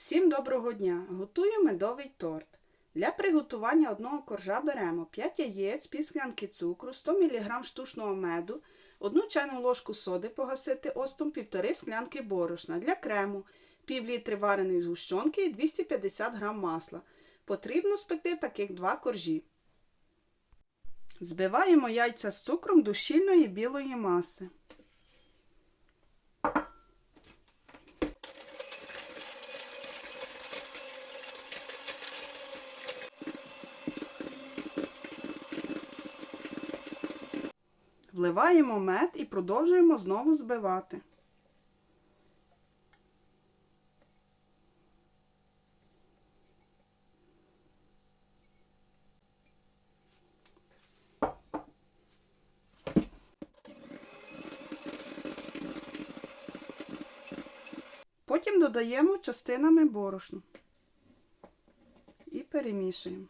Всім доброго дня! Готую медовий торт. Для приготування одного коржа беремо 5 яєць, пів склянки цукру, 100 мг штучного меду, 1 чайну ложку соди погасити оцтом, 1,5 склянки борошна. Для крему пів літри вареної згущенки і 250 г масла. Потрібно спекти таких два коржі. Збиваємо яйця з цукром до щільної білої маси. Вливаємо мед і продовжуємо знову збивати. Потім додаємо частинами борошну і перемішуємо.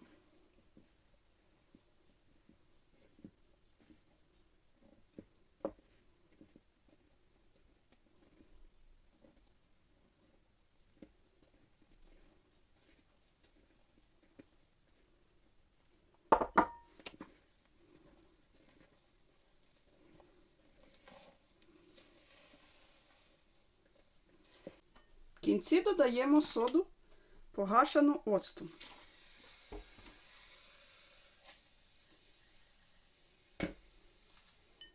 Кінці додаємо соду погашену оцтом.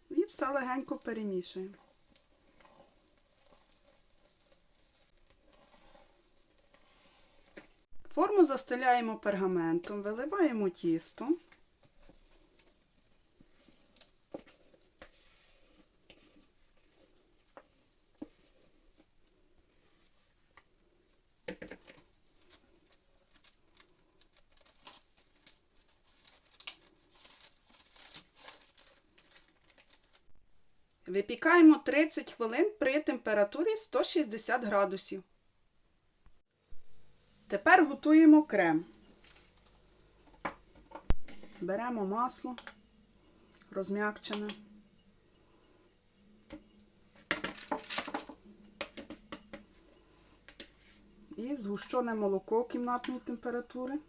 І все легенько перемішуємо. Форму застеляємо пергаментом, виливаємо тісто. Випікаємо 30 хвилин при температурі 160 градусів. Тепер готуємо крем. Беремо масло розм'якчене. І згущене молоко кімнатної температури.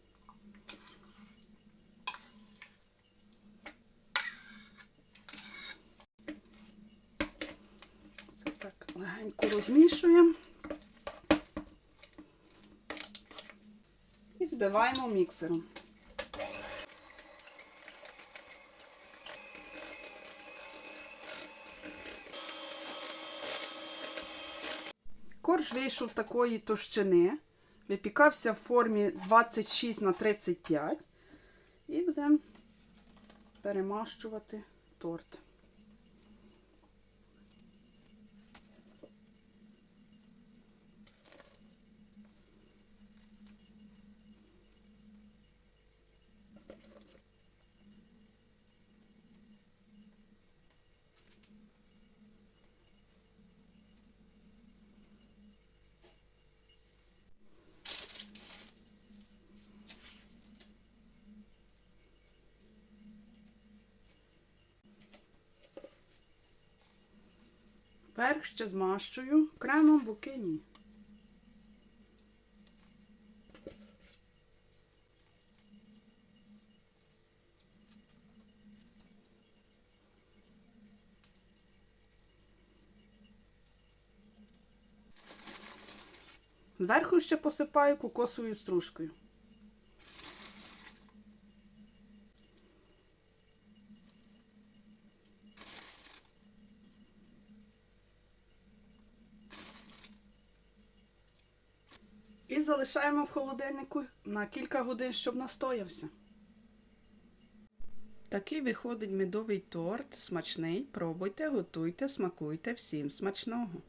Так розмішуємо і збиваємо міксером. Корж вийшов такої товщини, випікався в формі 26 на 35 і будемо перемащувати торт. Верх ще змащую кремом боки ні. Зверху ще посипаю кокосовою стружкою. Залишаємо в холодильнику на кілька годин, щоб настоявся. Такий виходить медовий торт, смачний. Пробуйте, готуйте, смакуйте всім смачного.